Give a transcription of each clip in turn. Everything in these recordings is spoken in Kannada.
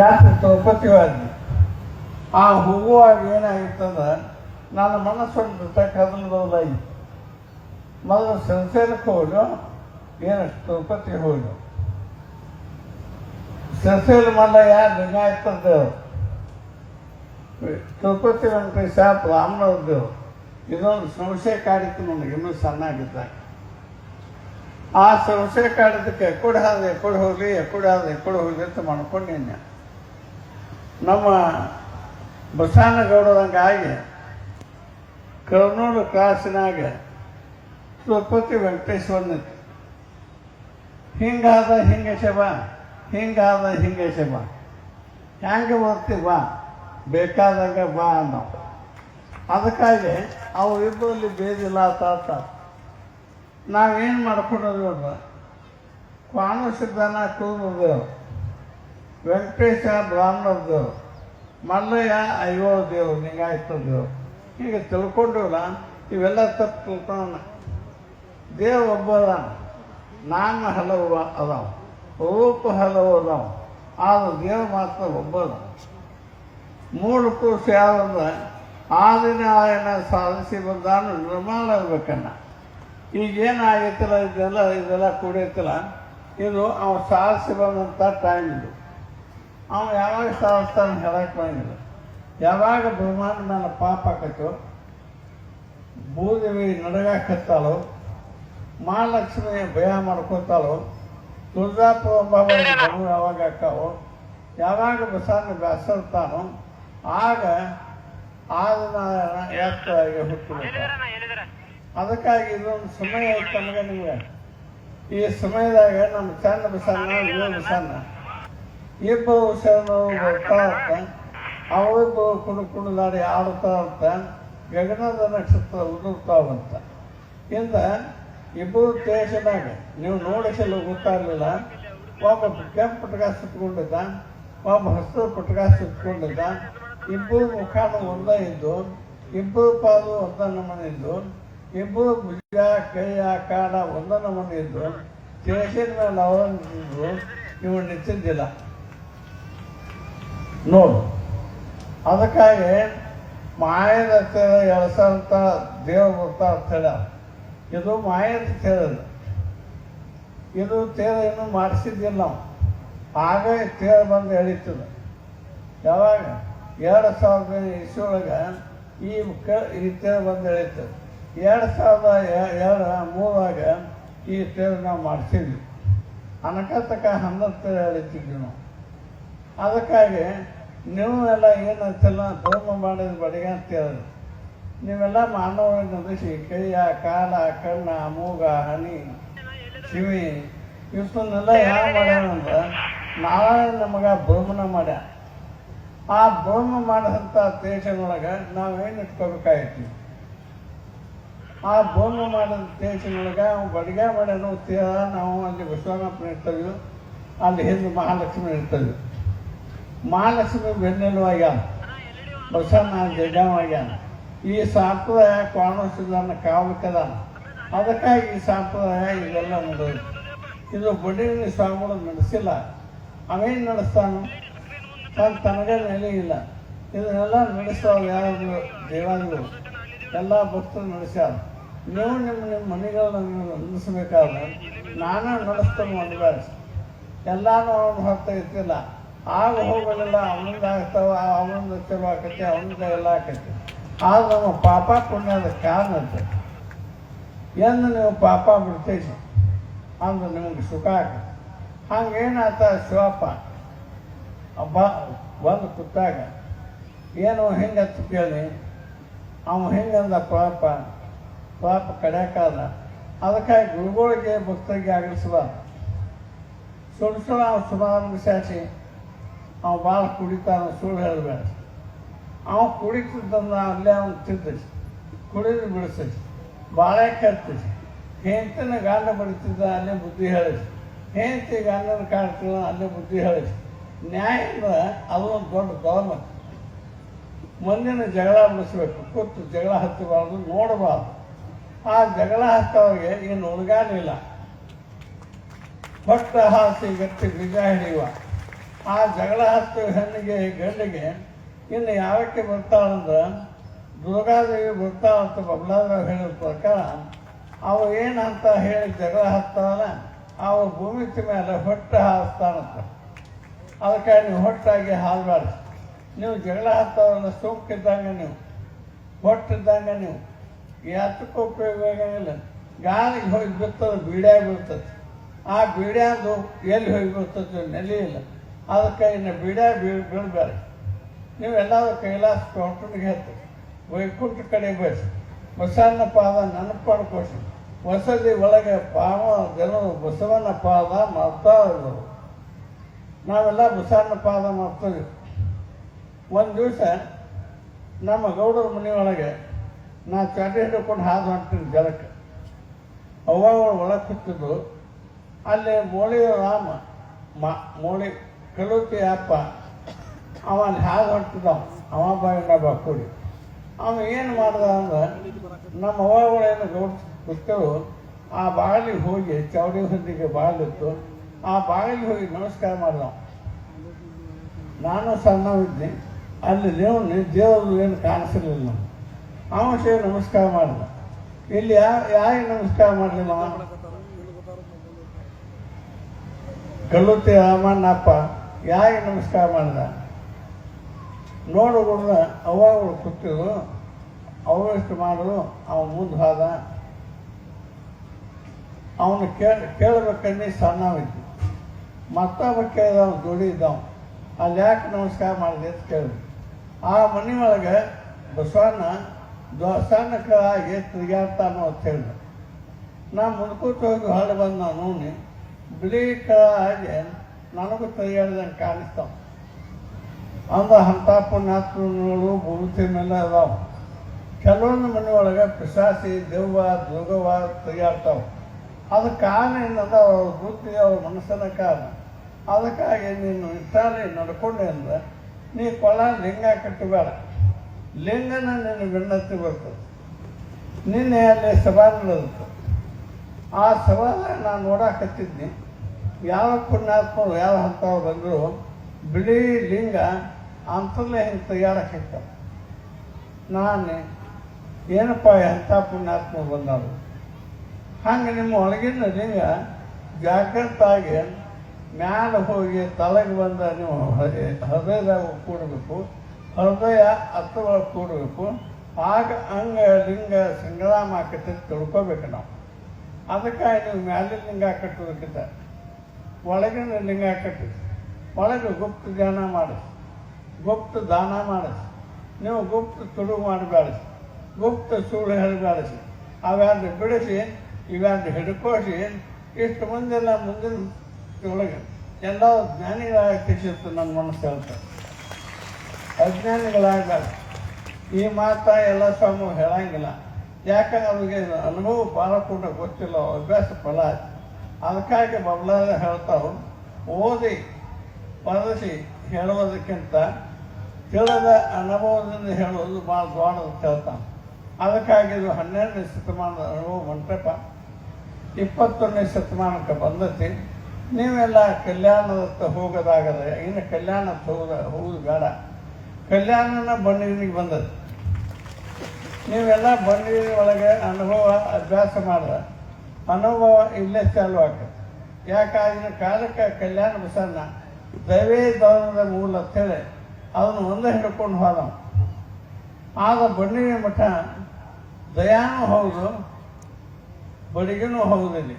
ರಾತ್ರಿ ಉಪತಿವಾದಿ ಆ ಹೋಗುವಾಗ ಏನಾಗಿತ್ತಂದ್ರೆ ನನ್ನ ಮನಸ್ಸೊಂದು ಕದಲದವಲಾಗಿ ಮೊದಲು ಸಂಸಾರಕ್ಕೆ ಹೋಗ್ಲು ಏನು ತಿರುಪತಿ ಹೋಗ್ಲು ಯಾರು ಮಲ್ಲಯ್ಯ ಲಿಂಗಾಯತದ್ದೇವು ತಿರುಪತಿ ವೆಂಕಟೇಶ ಬ್ರಾಹ್ಮಣರದ್ದೇವು ಇದೊಂದು ಸಂಶಯ ಕಾಡಿತ್ತು ನನಗೆ, ಇನ್ನೂ ಸಣ್ಣಾಗಿದ್ದಾಗ. ಆ ಸಂಶಯ ಕಾಡಿದ್ದಕ್ಕೆ ಎಕ್ಕುಡಿ ಹಾದ ಎಕ್ಕುಡಿ ಹೋಗ್ಲಿ, ಎಕ್ಕುಡಿ ಹಾದ ಎಕ್ಕುಡಿ ಹೋಗಲಿ ಅಂತ ಮಾಡ್ಕೊಂಡಿದ್ದೆ ನಮ್ಮ ಬಸವನಗೌಡದಂಗಾಗಿ ಕರ್ನೂಲು ಕ್ರಾಸಿನಾಗ ತಿರುಪತಿ ವೆಂಕಟೇಶ್ವರ ನಿಂತು ಹಿಂಗಾದ ಹಿಂಗೆ ಶಬ ಹಿಂಗಾದ ಹಿಂಗೆ ಶಬ ಹೆಂಗೆ ಬರ್ತೀವಿ ಬಾ, ಬೇಕಾದಾಗ ಬಾ ಅನ್ನೋ. ಅದಕ್ಕಾಗಿ ಅವರಿಬ್ಬರಲ್ಲಿ ಬೇದಿಲ್ಲ ತಾತ ನಾವೇನು ಮಾಡ್ಕೊಂಡಿದ್ವಿ ಅಂದ್ರೆ ಕಾನೂನು ಸಿದ್ಧಾನ ಕೂದಲು ವೆಂಕಟೇಶ ಬ್ರಾಹ್ಮಣರದೇವು ಮಲ್ಲಯ್ಯ, ಅಯ್ಯೋ ದೇವ್ರು, ನಿಂಗಾಯ್ತ ದೇವ್ರು. ಈಗ ತಿಳ್ಕೊಂಡಿವಲ್ಲ ಇವೆಲ್ಲ ತಪ್ಪು ತಿಳ್ಕೊಳ್ಳೋಣ ದೇವ್ರು ಒಬ್ಬ ಅದಾನ ನಾಮ ಹಲವು ಅದಾವ. ರೂಪ ಹಲವು ಅದಾವ. ಆದ್ರೆ ದೇವ್ರು ಮಾತ್ರ ಒಬ್ಬ ಅದ ಮೂರು ಪುರುಷ ಯಾವಂದ್ರೆ ಆ ದಿನ ಆಯನ ಸಾಧಿಸಿ ಬಂದಾನು ನಿರ್ಮಾಣ ಆಗ್ಬೇಕನ್ನ. ಈಗೇನಾಗೈತಲ್ಲ ಇದೆಲ್ಲ ಇದೆಲ್ಲ ಕೂಡೈತಲ್ಲ, ಇದು ಅವ ಸಾಧಿಸಿ ಬಂದಂಥ ಟೈಮ್ ಇದು. ಅವ ಯಾವಾಗ ಸಾಧಿಸ್ತಾನೆ ಹೇಳಕ್ಕೆ ಬಂದಿಲ್ಲ ಯಾವಾಗ ಬಹುಮಾನ ನನ್ನ ಪಾಪ ಕತ್ತು ಭೂದೇವಿ ನಡಗಾಕತ್ತಾಳೋ? ಮಹಾಲಕ್ಷ್ಮಿ ಭಯ ಮಾಡ್ಕೊತಾಳೋ? ತುಳಜಾಪುರ ಬಾಬಾ ಯಾವಾಗ ಆಕಾವೋ ಯಾವಾಗ ಬಸವನ ಬ್ಯಾಸರ್ತಾನೋ? ಆಗ ಆದನಾರಾಯಣ ಯಾತ್ರಾಗಿ ಹುಟ್ಟಬೇಕು ಅದಕ್ಕಾಗಿ ಇದೊಂದು ಸಮಯ ಐತೆ ನಮಗೆ ನಿಮಗೆ. ಈ ಸಮಯದಾಗ ನಮ್ಮ ಚಂದ ಬಸನ್ನ ಇವ ಇಬ್ಬರು ಶರಣರು ಬರ್ತಾ ಅಂತ ಅವರಿಬ್ಬರು ಕುಡು ಕುಡುದಾಡಿ ಆಡ್ತಾ ಅಂತ, ಗಗನದ ನಕ್ಷತ್ರ ಉದುರ್ತಾವಂತ ಇಂದ ಇಬ್ಬರು ದೇಶದಾಗ ನೀವು ನೋಡಿಸಲು ಗೊತ್ತಾಗಲಿಲ್ಲ. ಒಬ್ಬ ಕೆಂಪು ಪುಟ್ಕ ಸುತ್ತಕೊಂಡಿದ್ದ ಒಬ್ಬ ಹಸಿರು ಪುಟ್ಕ ಸುತ್ತಕೊಂಡಿದ್ದ ಇಬ್ಬರು ಮುಖಾನು ಒಂದೇ ಇದ್ದು, ಇಬ್ಬರು ಪಾಲು ಒಂದ ನಮನೆ ಇದ್ದು, ಇಬ್ಬರು ಭುಜ ಕೈಯ ಕಾಲ ಒಂದ ನಮನೆ ಇದ್ದು ಸ್ಟೇಷನ್ ಮೇಲೆ ಅವರನ್ನು ಇವು ನಿಂತಿದ್ದಿಲ್ಲ. ನೋಡು. ಅದಕ್ಕಾಗಿ ಮಾಯದ ತೆರೆ ಎಳಸಂತ ದೇವ ಬರ್ತಾ ಅಂತ ಇದು ಮಾಯದ ತೇರಲ್ಲ ಇದು ತೇರ ಇನ್ನೂ ಮಾಡಿಸಿದ್ದಿಲ್ಲ ನಾವು. ಆಗ ತೇರ ಬಂದು ಎಳಿತದೆ. ಯಾವಾಗ? ಎರಡು ಸಾವಿರದ ಇಸೊಳಗೆ ಈ ಕ, ಈ ತೇರು ಬಂದು ಎಳೀತದೆ. ಎರಡು ಸಾವಿರದ ಎರಡು ಮೂರಾಗ ಈ ತೇರು ನಾವು ಮಾಡಿಸಿದ್ವಿ. ಅನಕತಕ ಹನ್ನೊಂದು ತೇರು ಎಳಿತಿದ್ವಿ ನಾವು. ಅದಕ್ಕಾಗಿ ನೀವು ಎಲ್ಲ ಏನಂತಿಲ್ಲ ಧರ್ಮ ಮಾಡಿದ ಬಡಿಗೆ ಅಂತ ಹೇಳಿದ್ರು. ನೀವೆಲ್ಲ ಮಾನವ ದೃಷ್ಟಿ ಕೈಯ, ಕಾಲ, ಕಣ್ಣ, ಮೂಗ, ಹನಿ, ಕಿವಿ ಇವತ್ತನ್ನೆಲ್ಲ ಯಾವ ಮಾಡ್ಯಾನಂದ್ರೆ ನಾವೇ ನಮಗೆ ಭ್ರಮಣ ಮಾಡ್ಯ ಆ ಭ್ರಮ ಮಾಡಿದಂಥ ದೇಶನೊಳಗೆ ನಾವೇನು ಇಟ್ಕೋಬೇಕಾಗಿತ್ತು? ಆ ಭ್ರಮ ಮಾಡಿದ ದೇಶನೊಳಗೆ ಅವ್ನು ಬಡಿಗೆ ಮಾಡ್ಯಾನು ನಾವು ಅಲ್ಲಿ ವಿಶ್ವನಾಥನ ಇರ್ತೇವೆ ಅಲ್ಲಿ ಹಿಂದೆ ಮಹಾಲಕ್ಷ್ಮಿ ಇರ್ತೇವೆ ಮಹಾಲಕ್ಷ್ಮಿ ಬೆನ್ನೆಲುವಾಗ್ಯಾನ. ಬಸವಣ್ಣ ಜಗ್ಗಾವಾಗ್ಯಾನ ಈ ಸಂಪ್ರದಾಯ ಕಾಣಿಸಿದನ್ನ ಕಾವಕದ ಅದಕ್ಕಾಗಿ ಈ ಸಂಪ್ರದಾಯ ಇದೆಲ್ಲ ನಡೆದು. ಇದು ಬಡೀನಿ ಸ್ವಾಮಿಗಳು ನಡೆಸಿಲ್ಲ. ಅವೇನು ನಡೆಸ್ತಾನು? ತನ್ನ ತನಗೆ ನೆಲೆ ಇಲ್ಲ ಇದನ್ನೆಲ್ಲ ನಡೆಸೋರು ಯಾರು ದೇವಾದಿಗಳು. ಎಲ್ಲ ಭಕ್ತರು ನಡೆಸ್ಯಾರ. ನೀವು ನಿಮ್ಮ ನಿಮ್ಮ ಮನೆಗಳನ್ನ ನಡೆಸಬೇಕಾದ್ರೆ ನಾನು ನಡೆಸ್ತೇನೆ ಒಂದು ಎಲ್ಲಾನು ಅವನು ಹೊತ್ತ ಇರ್ತಿಲ್ಲ. ಆಗ ಹೋಗಲ್ಲ ಅವನಿಂದ ಆಗ್ತಾವ ಅವನಿಂದ ಚಲೋ ಆಕೈತಿ, ಅವನಿಂದ ಎಲ್ಲ ಆಕೈತಿ. ಆಗ ನಮ್ಮ ಪಾಪ ಪುಣ್ಯದ ಅಂತ ಎಂದು ನೀವು ಪಾಪ ಬಿಡ್ತೈತಿ ಅಂದ್ರೆ ನಿಮಗೆ ಸುಖ ಆಗತ್ತೆ. ಹಂಗೇನಾತ ಶಿವಪ್ಪ ಹಬ್ಬ ಬಂದು ಕೂತಾಗ, ಏನು ಹೆಂಗತ್ತು ಕೇಳಿ ಅವನು ಹೆಂಗಂದ ಪಾಪ ಪಾಪ ಕಡ್ಯಾಕಾದ, ಅದಕ್ಕಾಗಿ ಗುರುಗಳಿಗೆ ಭಕ್ತರಿಗೆ ಆಗಲಿಸಬಾರ್ದು ಸುಳ್ಳು ಸುಳ್ಳು ಸುಮಾರು ಶಾಸಿ ಅವ ಭಾಳ ಕುಡಿತಾನ ಸುಳ್ಳು ಹೇಳಬೇಡ. ಅವ ಕುಡಿತಿದ್ದಂದ ಅಲ್ಲೇ ಅವ್ನು ತಿಂತೈತಿ ಕುಡಿದು ಬಿಡಿಸೈತಿ. ಬಾಳೆ ಕರ್ತೈತಿ ಹೆಂಡತಿನ ಗಂಡ ಬಡಿತಿದ್ದ ಅಲ್ಲೇ ಬುದ್ಧಿ ಹೇಳಿಸಿ ಹೆಂಡತಿ ಗಂಡನ ಕಾಡ್ತಿದ್ದ ಅಲ್ಲೇ ಬುದ್ಧಿ ಹೇಳಿಸಿ ನ್ಯಾಯ ಅಂದ್ರೆ ಅದು ಒಂದು ದೊಡ್ಡ ಧರ್ಮ ಮುಂದಿನ ಜಗಳ ಬಿಡಿಸ್ಬೇಕು ಕೂತು ಜಗಳ ಹತ್ತಬಾರ್ದು, ನೋಡಬಾರ್ದು. ಆ ಜಗಳ ಹತ್ತವ್ರಿಗೆ ಏನು ಉಣಗಾನಿಲ್ಲ ಭಟ್ಟ ಹಾಸಿ ಗಟ್ಟಿ ಬೀಜ ಹಿಡಿಯುವ. ಆ ಜಗಳ ಹತ್ತು ಹೆಣ್ಣಿಗೆ, ಗಂಡಿಗೆ ಇನ್ನು ಯಾವಕ್ಕೆ ಬರ್ತಾಳಂದ್ರೆ ದುರ್ಗಾದೇವಿ ಬರ್ತಾಳಂತ ಬಬ್ಲಾದ್ರಾವ್ ಹೇಳಿದ ಪ್ರಕಾರ, ಅವು ಏನಂತ ಹೇಳಿ ಜಗಳ ಹತ್ತಾನ ಅವು ಭೂಮಿ ಮೇಲೆ ಹೊಟ್ಟೆ ಹಾಸ್ತಾನಂತ ಅದಕ್ಕೆ ನೀವು ಹೊಟ್ಟಾಗಿ ಹಾಲ್ಬಾರ್ದು ನೀವು ಜಗಳ ಹತ್ತವನ್ನ ಸೋಂಕಿದ್ದಂಗೆ ನೀವು, ಹೊಟ್ಟಿದ್ದಂಗೆ ನೀವು. ಯಾತಕ್ಕೂ ಉಪಯೋಗ ಆಗಂಗಿಲ್ಲ. ಗಾಳಿಗೆ ಹೋಗಿ ಬಿತ್ತದ ಬೀಡ್ಯಾಗ ಬೀಳ್ತದೆ. ಆ ಬೀಡ್ಯಾದು ಎಲ್ಲಿ ಹೋಗಿ ಬೀಳ್ತದೆ ನೆಲೆಯಿಲ್ಲ ಅದಕ್ಕೆ ಇನ್ನು ಬೀಡ್ಯಾಗ ಬೀಳಬೇಡ ನೀವೆಲ್ಲರೂ ಕೈಲಾಸ ಕೌಂಟ್ರಿಗೆ ಹೇಳ್ತೀವಿ ವೈಕುಂಠ ಕಡೆ ಬಯಸಿ ಬಸವಣ್ಣ ಪಾದ ನೆನಪಡ್ಕೋಸಿ ವಸತಿ ಒಳಗೆ ಪಾವ ಜನರು ಬಸವನ ಪಾದ ಮಾಡ್ತಾ ಇದ್ದರು ನಾವೆಲ್ಲ ಬಸವಣ್ಣ ಪಾದ ಮಾಡ್ತೀವಿ. ಒಂದು ದಿವಸ ನಮ್ಮ ಗೌಡರ ಮನೆಯೊಳಗೆ ನಾ ಚಟ ಹಿಡ್ಕೊಂಡು ಹಾದು ಹೊಂಟೀನಿ ಜಲಕ್ಕೆ. ಅವಾಗ ಒಳಗೆ ಕೂತಿದ್ದು. ಅಲ್ಲಿ ಮೋಳಿ ರಾಮ, ಮಾ ಮೋಳಿ ಕಲುತಿ ಅಪ್ಪ. ಅವನ್ ಹಾಗೆ ಹೊಂಟಿದ್ದ ಅವ ಬಾಯಿಂದ ಬಾ ಕೂಡಿ. ಅವ ಏನು ಮಾಡ್ದ ಅಂದ್ರೆ, ನಮ್ಮ ಅವ್ವಗಳೇನು ಗೌಡ ಆ ಬಾಗಿಲಿಗೆ ಹೋಗಿ ಚೌಡಿ ಹೊಂದಿಗೆ ಬಾಗಿಲಿತ್ತು. ಆ ಬಾಗಿಲಿಗೆ ಹೋಗಿ ನಮಸ್ಕಾರ ಮಾಡ್ದ. ನಾನು ಸಣ್ಣವಿದ್ದೆ ಅಲ್ಲಿ ದೇವ್ರು ದೇವರು ಏನು ಕಾಣಿಸಲಿಲ್ಲ ನಮ್ಗೆ. ಅವ ಸೇರಿ ನಮಸ್ಕಾರ ಮಾಡ್ದ. ಇಲ್ಲಿ ಯಾರು ಯಾರಿಗೆ ನಮಸ್ಕಾರ ಮಾಡಲಿಲ್ಲ ಕಲ್ಲುತ್ತೆ ರಾಮಣ್ಣಪ್ಪ. ಯಾರಿಗೆ ನಮಸ್ಕಾರ ಮಾಡಿದ? ನೋಡು ಅವಾಗಳು ಕೂತಿದ್ರು ಅವಷ್ಟು ಮಾಡಿದ್ರು ಅವ ಮುಂದೆ ಹೋದ. ಅವನು ಕೇಳ ಕೇಳಬೇಕಂದ್ರೆ ಸಣ್ಣವಿದ್ದ ಮತ್ತೊಬ್ಬ ಕೇಳಿದ ಅವ್ನು ಜೋಡಿ ಇದ್ದವ ಅಲ್ಲಿ ಯಾಕೆ ನಮಸ್ಕಾರ ಮಾಡಿದೆ ಅಂತ ಕೇಳಿದ್ರು ಆ ಮನೆಯೊಳಗೆ ಬಸವಣ್ಣ ದೋಸಣ್ಣಕ್ಕೆ ಆಗಿ ತಿರುಗಾಡ್ತಾನೋ ಅಂತ ಹೇಳಿದ್ರು ನಾ ಮುನ್ಕೂತ ಹೋಗಿ ಹೊರಗೆ ಬಂದ ನಾವು ನೋಡಿ ಬಿಳಿ ಕಳ ಆಗಿ ನನಗೂ ತಿರುಗಾಡ್ದಂಗೆ ಕಾಣಿಸ್ತಾವ. ಅಂದ ಹಂತ ಪುಣ್ಯಾತ್ಮಗಳು ಭೂಮಿತಿ ಮೇಲೆ ಅದಾವ. ಕೆಲವೊಂದು ಮನೆಯೊಳಗೆ ಪಿಶಾಸಿ ದೆವ್ವ ದುರ್ಗವ ತಿರುಗಾಡ್ತಾವ ಅದು ಕಾರಣ ಏನಂದ ಅವ್ರ ಬುದ್ಧಿ, ಅವ್ರ ಮನಸ್ಸಿನ ಕಾರಣ. ಅದಕ್ಕಾಗಿ ನೀನು ಇಷ್ಟಾಲಿ ನಡ್ಕೊಂಡೆ ಅಂದ್ರೆ, ನೀ ಕೊಳ ಲಿಂಗ ಕಟ್ಟಬೇಡ. ಲಿಂಗನ ನಿನ್ನ ಬೆನ್ನತ್ತಿ ಬರ್ತದೆ. ನಿನ್ನೆ ಅಲ್ಲಿ ಸಭಾ ನಡೆದಿತ್ತು. ಆ ಸಭಾ ನಾನು ನೋಡಾಕತ್ತಿದ್ನಿ. ಯಾವ ಪುಣ್ಯಾತ್ಮರು, ಯಾವ ಹಂತವ್ರು ಬಂದರು ಬಿಳಿ ಲಿಂಗ ಅಂತಲೇ ಹಿಂಗೆ ತಯಾರಕ್ಕಿತ್ತ ನಾನು ಏನಪ್ಪ ಎಂಥ ಪುಣ್ಯಾತ್ಮ ಬಂದವರು? ಹಂಗೆ ನಿಮ್ಮ ಒಳಗಿನ ಲಿಂಗ ಜಾಗ್ರತಾಗಿ ಮ್ಯಾಲೆ ಹೋಗಿ ತಲೆಗೆ ಬಂದ ನೀವು ಹೃದಯದಾಗ ಕೂಡಬೇಕು, ಹೃದಯ ಹತ್ತುಗಳು ಕೂಡಬೇಕು, ಆಗ ಅಂಗ ಲಿಂಗ ಸಂಗ್ರಾಮ ಆಕತಿ ತಿಳ್ಕೊಬೇಕು ನಾವು. ಅದಕ್ಕಾಗಿ ನೀವು ಮ್ಯಾಲಿನ ಲಿಂಗ ಕಟ್ಟೋದಕ್ಕಿಂತ ಒಳಗಿನ ಲಿಂಗ ಕಟ್ಟಿ ಒಳಗೆ ಗುಪ್ತ ಧ್ಯಾನ ಮಾಡಿಸಿ, ಗುಪ್ತ ದಾನ ಮಾಡಿಸಿ, ನೀವು ಗುಪ್ತ ತುಡು ಬೆಳೆಸಿ, ಗುಪ್ತ ಸುಳ್ಳು ಹೇಳಬೇಡಿಸಿ ಅವೆರಡು ಬಿಡಿಸಿ ಇವ್ಯಾರು ಹಿಡ್ಕೋಸಿ, ಇಷ್ಟು ಮುಂದಿಲ್ಲ ಮುಂದಿನ ಒಳಗೆ ಎಲ್ಲ ಜ್ಞಾನಿಗಳಾಗ್ತಿತ್ತು ನನ್ನ ಮನಸ್ಸು ಹೇಳ್ತಾರೆ. ಅಜ್ಞಾನಿಗಳಾಗಬಾರ್ದು ಈ ಮಾತ ಎಲ್ಲ ಸ್ವಾಮಿ ಹೇಳಂಗಿಲ್ಲ. ಯಾಕಂದ್ರೆ ಅವ್ರಿಗೆ ಅನುಭವ ಭಾಳ ಕೂಡ ಗೊತ್ತಿಲ್ಲ, ಅಭ್ಯಾಸ ಫಲ ಅದಕ್ಕಾಗಿ ಬಬ್ಲಾದ ಹೇಳ್ತಾವು, ಓದಿ ಬರೆಸಿ ಹೇಳುವುದಕ್ಕಿಂತ ತಿಳಿದ ಅನುಭವದಿಂದ ಹೇಳುವುದು ಭಾಳ ದೊಡ್ಡದು ಹೇಳ್ತಾನೆ ಅದಕ್ಕಾಗಿ ಇದು ಹನ್ನೆರಡನೇ ಶತಮಾನದ ಅನುಭವ ಮಂಟಪ ಇಪ್ಪತ್ತೊಂದನೇ ಶತಮಾನಕ್ಕೆ ಬಂದತಿ. ನೀವೆಲ್ಲ ಕಲ್ಯಾಣದತ್ತ ಹೋಗೋದಾಗದೆ, ಇನ್ನು ಕಲ್ಯಾಣಕ್ಕೆ ಹೋಗೋದ ಹೋಗುದು ಬೇಡ. ಕಲ್ಯಾಣನ ಬಣ್ಣೀರಿಗೆ ಬಂದದ್ದು. ನೀವೆಲ್ಲ ಬಂಡೀರಿ ಒಳಗೆ ಅನುಭವ, ಅಭ್ಯಾಸ ಮಾಡಿದ್ರೆ ಅನುಭವ ಇಲ್ಲೇ ಚಾಲು ಆಗ್ತದೆ ಯಾಕಾಗಿನ ಕಾಲಕ್ಕೆ ಕಲ್ಯಾಣ ಬಸನ್ನ ದೈವೇ ಧರ್ಮದ ಮೂಲ ಅಂತೇಳಿ ಅದನ್ನು ಒಂದೇ ಹಿಡ್ಕೊಂಡು ಹೋದ ಆಗ ಬಣ್ಣಿನ ಮಠ ದಯಾನೂ ಹೌದು, ಬಡಿಗೆನೂ ಹೌದಿಲ್ಲಿ.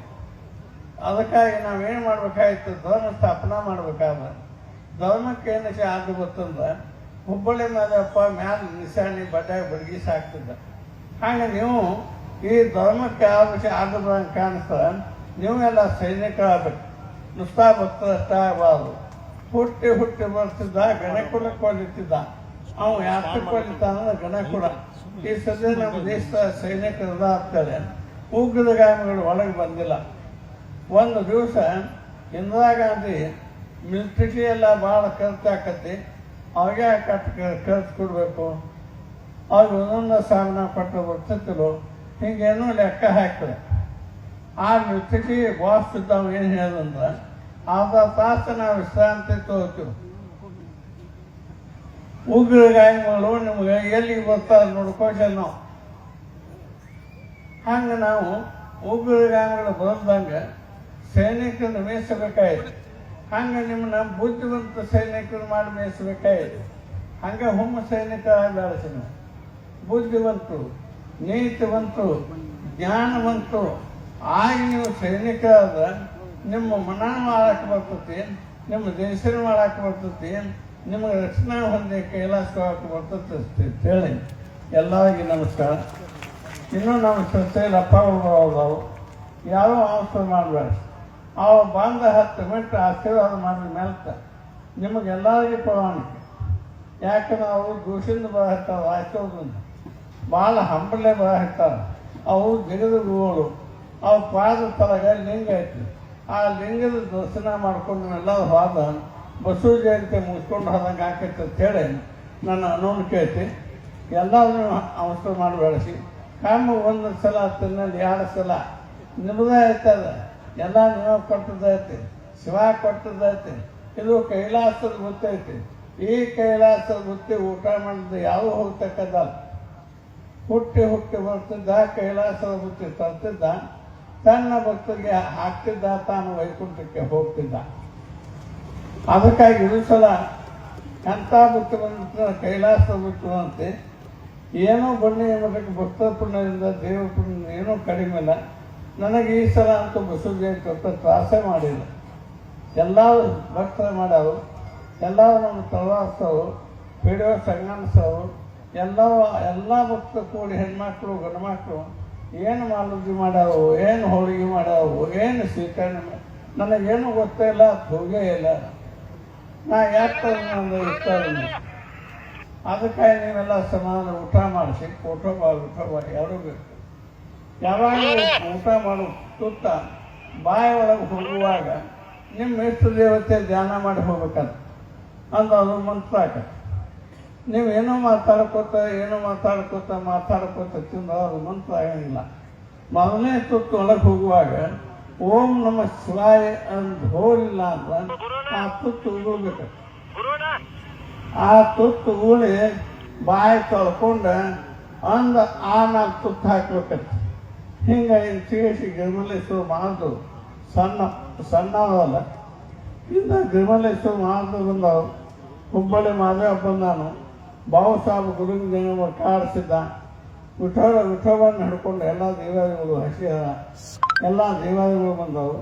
ಅದಕ್ಕಾಗಿ ನಾವೇನು ಮಾಡ್ಬೇಕಾಯ್ತು? ಧರ್ಮ ಸ್ಥಾಪನಾ ಮಾಡಬೇಕಾದ ಏನು ಆಗ ಗೊತ್ತಂದ್ರೆ ಹುಬ್ಬಳ್ಳಿ ಮೇಲಪ್ಪ ಮ್ಯಾಲ ನಿಶಾನಿ ಬಡ್ಡಾಗ ಬಡಗಿ ಸಾಕ್ತಿದ್ದ. ಹಾಗೆ ನೀವು ಈ ಧರ್ಮಕ್ಕೆ ವಿಷಯ ಆಗದಂಗೆ ಕಾಣಿಸ್ತಾರೆ ನೀವೆಲ್ಲ ಸೈನಿಕರಾಗಬೇಕು. ನುಸ್ತಾ ಭಕ್ತರಷ್ಟ ಆಗಬಾರ್ದು. ಹುಟ್ಟಿ ಹುಟ್ಟಿ ಬರ್ತಿದ್ದ ಗಣಕುಲ ಕೊಲಿತಿದ್ದ ಅವ ಯಾಕೆ ಕೊಲಿತ ಅಂದ್ರೆ ಗಣಕುಲ ಈ ಸದ್ಯ ನಮ್ಮ ದೇಶದ ಸೈನಿಕರದ ಆಗ್ತಾರೆ. ಉಗ್ರಗಾಮಿಗಳು ಒಳಗೆ ಬಂದಿಲ್ಲ. ಒಂದು ದಿವಸ ಇಂದಿರಾ ಗಾಂಧಿ ಮಿಲಿಟರಿ ಎಲ್ಲ ಭಾಳ ಖರ್ಚಾಕತಿ ಅವಾಗೆ ಕಟ್ ಖರ್ಚು ಕೊಡಬೇಕು? ಅವ್ರಿಗೆ ಒಂದೊಂದು ಸಾವಿರ ಕೊಟ್ಟು ಬರ್ತಿದ್ರು ಹಿಂಗೇನೋ ಲೆಕ್ಕ ಹಾಕಿದೆ ಆ ಮಿಲಿಟರಿ ಬಾಸ್ ಇದ್ದವ ಏನು ಹೇಳಿದಂದ್ರೆ ಅರ್ಧ ತಾಸು ನಾವು ವಿಶ್ರಾಂತಿ ತಗೋತೀವಿ. ಉಗ್ರ ಗಾಯಗಳು ನಿಮ್ಗೆ ಎಲ್ಲಿಗೆ ಬರ್ತಾರೆ ನೋಡ್ಕೊಂಡ ನಾವು. ಹಂಗೆ ನಾವು ಉಗ್ರ ಗಾಯಗಳು ಬಂದಂಗೆ ಸೈನಿಕರನ್ನು ಮೇಯಿಸಬೇಕಾಯಿತು. ಹಂಗೆ ನಿಮ್ಮನ್ನ ಬುದ್ಧಿವಂತ ಸೈನಿಕರು ಮಾಡಿ ಮೇಯಿಸಬೇಕಾಯಿತು. ಹಂಗೆ ಹುಮ್ಮ ಸೈನಿಕರಾಗಿ ಬೆಳೆಸಿ ನಾವು ಬುದ್ಧಿವಂತರು. ನೀತಿವಂತರು ಜ್ಞಾನವಂತರು ಆಗಿ ನೀವು ಸೈನಿಕರಾದ ನಿಮ್ಮ ಮನ ಮಾಡಕ್ಕೆ ಬರ್ತತಿ, ನಿಮ್ಮ ದೇಶನ ಮಾಡಕ್ಕೆ ಬರ್ತತಿ, ನಿಮಗೆ ರಕ್ಷಣಾ ಹೊಂದಿ ಕೈಲಾಸಕ್ಕೆ ಬರ್ತತಿ ಹೇಳಿ ಎಲ್ಲರಿಗೆ ನಮಸ್ಕಾರ. ಇನ್ನೂ ನಮ್ಮ ಸಂಸ್ಥೆಯಲ್ಲಿ ಅಪ್ಪಗಳು ಯಾವ ಅವಸರ ಮಾಡಬೇಡ. ಅವ ಬಂದ ಹತ್ತು ಮಿನಿಟ್ ಆಶೀರ್ವಾದ ಮಾಡಿದ ಮೇಲೆ ನಿಮಗೆಲ್ಲರಿಗೂ ಪ್ರಮಾಣಿಕೆ. ಯಾಕಂದ್ರೆ ಅವರು ದೂಷಿಂದ ಬರ ಆಶೀರ್ವಾದ ಭಾಳ ಹಂಬಲೆ ಹತ್ತಾವ ಅವು ಜಿಗದ ಹೂಗಳು ಅವು ಪಾದ ತಳಗ ಲಿಂಗ ಐತಿ ಆ ಲಿಂಗದ ದರ್ಶನ ಮಾಡ್ಕೊಂಡು ಎಲ್ಲ ಹೋದ ಬಸವ ಜಯಂತಿ ಮುಗಿಸ್ಕೊಂಡು ಹೋದಂಗೆ ಆಕೈತೆ ಅಂತೇಳಿ ನನ್ನ ಅನೋಣಿಕೆ ಐತಿ. ಎಲ್ಲರೂ ಅವಸರ ಮಾಡಿ ಬೆಳೆಸಿ ಕಾಮ ಒಂದು ಸಲ ತಿನ್ನಲ್ಲಿ ಎರಡು ಸಲ. ನಿಮ್ಮದೇ ಐತದ ಎಲ್ಲ ನೀವು ಕೊಟ್ಟದೈತಿ ಶಿವ ಕೊಟ್ಟದೈತಿ ಇದು ಕೈಲಾಸದ ಗೊತ್ತೈತಿ ಈ ಕೈಲಾಸದ ಬುತ್ತಿ ಊಟ ಮಾಡಿದ್ದು ಯಾವ ಹೋಗ್ತಕ್ಕದ್ದಲ್ಲ ಹುಟ್ಟಿ ಹುಟ್ಟಿ ಬರ್ತಿದ್ದ ಕೈಲಾಸದ ಬುತ್ತಿ ತರ್ತಿದ್ದ ತನ್ನ ಭಕ್ತರಿಗೆ ಹಾಕ್ತಿದ್ದ, ತಾನು ವೈಕುಂಠಕ್ಕೆ ಹೋಗ್ತಿದ್ದ. ಅದಕ್ಕಾಗಿ ಇದು ಸಲ ಎಂಥ ಬುತ್ತಿ ಬಂದಿತ್ತು ಕೈಲಾಸದ ಬುತ್ತಿ ಅಂತೆ ಏನೋ ಬನ್ನಿ ಮಠಕ್ಕೆ ಭಕ್ತ ಪುಣ್ಯದಿಂದ ದೇವ ಪುಣ್ಯ ಏನೂ ಕಡಿಮೆ ಇಲ್ಲ. ನನಗೆ ಈ ಸಲ ಅಂತೂ ಬಸವ ಜಯಂತಿ ಅಂತ ತ್ರಾಸೆ ಮಾಡಿಲ್ಲ. ಎಲ್ಲ ಭಕ್ತರು ಮಾಡೋರು ಎಲ್ಲ ನಮ್ಮ ತಳವಾಸವು ಪಿ ಡಿ ಒ ಎಲ್ಲ ಎಲ್ಲ ಭಕ್ತ ಕೂಡಿ ಹೆಣ್ಮಕ್ಳು ಗಂಡು ಮಕ್ಕಳು ಏನು ಮಾಲೂಜಿ ಮಾಡವು, ಏನು ಹೋಳಿಗೆ ಮಾಡವು, ಏನು ಸ್ವೀಕರಣೆ ನನಗೇನು ಗೊತ್ತೇ ಇಲ್ಲ ಹೋಗೇ ಇಲ್ಲ. ನಾ ಯಾಕೆ ನಂದು ಇಷ್ಟ ಅದಕ್ಕಾಗಿ ನೀವೆಲ್ಲ ಸಮಾನ ಊಟ ಮಾಡಿಸಿ ಊಟ ಊಟ ಎರಡೂ ಬೇಕು. ಯಾವಾಗ ಊಟ ಮಾಡು, ತುತ್ತ, ಬಾಯಿ ಒಳಗೆ ಹೋಗುವಾಗ ನಿಮ್ಮ ಇಷ್ಟ ದೇವತೆ ಧ್ಯಾನ ಮಾಡಿ ಹೋಗ್ಬೇಕಂತ. ಅಂದ ಅದು ಮಂತ್ರಾಕ ನೀವು ಏನೋ ಮಾತಾಡ್ಕೋತ ಏನೋ ಮಾತಾಡ್ಕೋತ ಮಾತಾಡ್ಕೋತ ತಿಂದು ಅವ್ರ ಮಂತ್ರ ಆಗಂಗಿಲ್ಲ ಮೊದಲನೇ ತುತ್ತು ಒಳಗೆ ಹೋಗುವಾಗ ಓಂ ನಮ್ಮ ಶಿವಾಯ ಅಂತ ಹೋಲಿಲ್ಲ ಅಂತ ಆ ತುತ್ತು ಉಗುಳ್ಬೇಕು ಆ ತುತ್ತು ಉಗುಳಿ ಬಾಯಿ ತೊಳ್ಕೊಂಡು ಅಂದ ಆ ನಾಲ್ಕು ತುತ್ತು ಹಾಕ್ಬೇಕಂತ ಹಿಂಗೆ ಇನ್ನು ಸಿಗಿಸಿ ಗಿರಿಮಲ್ಲೇಶ್ವರ ಮಾಡಿದ್ರು ಸಣ್ಣ ಸಣ್ಣವಲ್ಲ ಇನ್ನು ಗಿರ್ಮಲೇಶ್ವರ ಮಾಡಿದ್ರು ಬಂದವು ಹುಬ್ಬಳ್ಳಿ ಮಾದೇವ ಬಂದಾನು. ಬಾಬು ಸಾಹೇಬ್ ಗುರುಂಗ ಕಾಡಿಸಿದ್ದ ವಿಠೋಬ ವಿಠೋಬನ್ನ ಹಿಡ್ಕೊಂಡು ಎಲ್ಲ ದೇವಾದಿಗಳು ಹಸಿ ಅದ. ಎಲ್ಲ ದೇವಾದಿಗಳು ಬಂದವು.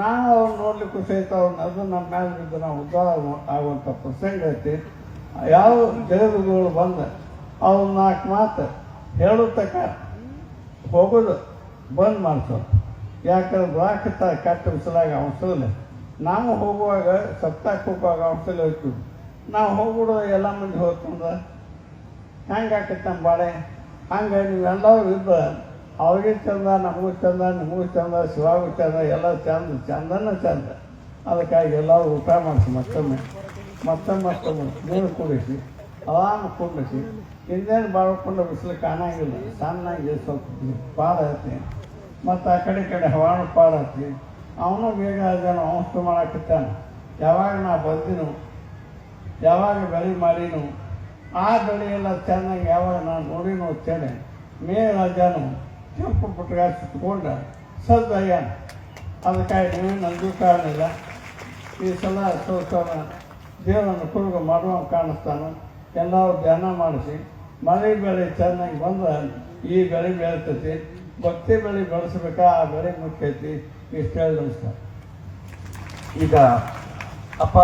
ನಾವು ಅವ್ರು ನೋಡ್ಲಿಕ್ಕೆ ಸಹಿತ ಅವ್ರನ್ನ ಅದು ನಮ್ಮ ಮ್ಯಾಲೆ ಬಿದ್ದು ನಾವು ಉದ್ಧಾರ ಆಗುವಂಥ ಪ್ರಸಂಗ ಐತಿ. ಯಾವ ದೇವರುಗಳು ಬಂದ ಅವ್ರು ನಾಲ್ಕು ಮಾತು ಹೇಳುತ್ತಕ ಹೋಗೋದು, ಬಂದ್ ಮಾಡ್ತಾರೆ ಯಾಕಂದ್ರೆ ಬ್ಲಾಕ್ ಕಟ್ಟ ಬಿಸಲಾಗ ಅವಸರಲ್ಲ ನಾವು ಹೋಗುವಾಗ ಸಪ್ತಾಕ್ ಹೋಗುವಾಗ ಅವಸರ ಹೋಗ್ತೀವಿ ನಾವು ಹೋಗ್ಬಿಡು, ಎಲ್ಲ ಮಂದಿ ಹೋಗ್ತಂದ ಹೆಂಗೆ ಆಕೈತೆ ನಮ್ಮ ಬಾಳೆ? ಹಂಗೆ ನೀವೆಲ್ಲರೂ ಇದ್ದ, ಅವ್ರಿಗೆ ಚಂದ, ನಮಗೂ ಚಂದ, ನಿಮಗೂ ಚಂದ, ಶಿವಾಗೂ ಚಂದ, ಎಲ್ಲ ಚಂದ, ಚಂದನ ಚಂದ. ಅದಕ್ಕಾಗಿ ಎಲ್ಲರೂ ಊಟ ಮಾಡಿಸಿ, ಮತ್ತೊಮ್ಮೆ ಮತ್ತೊಮ್ಮೆ ಮತ್ತೊಮ್ಮೆ, ನೀರು ಕುಡಿಸಿ ಆರಾಮ ಕುಂಡಿಸಿ ಹಿಂದೇನು ಬಾಳ್ಕೊಂಡು ಬಿಸಿಲು ಕಾಣಂಗಿಲ್ಲ, ಸಣ್ಣಗೆ ಸ್ವಲ್ಪ ಪಾಡ ಐತಿ ಮತ್ತು ಆ ಕಡೆ ಕಡೆ ಹವಾನು ಪಾಡ ಐತಿ ಅವನು ಬೇಗ ಜನ ಅವಸ್ತು ಮಾಡಾಕತ್ತಾನೆ. ಯಾವಾಗ ನಾ ಬಂದಿನು ಯಾವಾಗ ಬೆಳೆ ಮಾಡಿನು, ಆ ಬೆಳೆಯೆಲ್ಲ ಚೆನ್ನಾಗಿ ಯಾವಾಗ ನಾನು ನೋಡಿ ನೋಡ್ತೇನೆ ಮೇ ರಾಜನು ಕೆಂಪು ಪುಟ್ಟ ಸುತ್ಕೊಂಡ ಸದ್ದಯ್ಯ ಅದಕ್ಕಾಗಿ ನೀವೇ ನಂದು ಕಾರಣಿಲ್ಲ ಈ ಸಲ ಸೋತನ ದೇವರನ್ನು ಕುರುಗ ಮಾಡುವ ಕಾಣಿಸ್ತಾನೆ ಎಲ್ಲರೂ ಧ್ಯಾನ ಮಾಡಿಸಿ. ಮಳೆ ಬೆಳೆ ಚೆನ್ನಾಗಿ ಬಂದ್ರೆ ಈ ಬೆಳೆ ಬೆಳಿತೈತಿ. ಭಕ್ತಿ ಬೆಳೆ ಬೆಳೆಸ್ಬೇಕಾ? ಆ ಬೆಳೆ ಮುಖ್ಯ ಐತಿ. ಇಷ್ಟು ಹೇಳಿ ನಮಸ್ಕಾರ ಈಗ ಅಪ್ಪ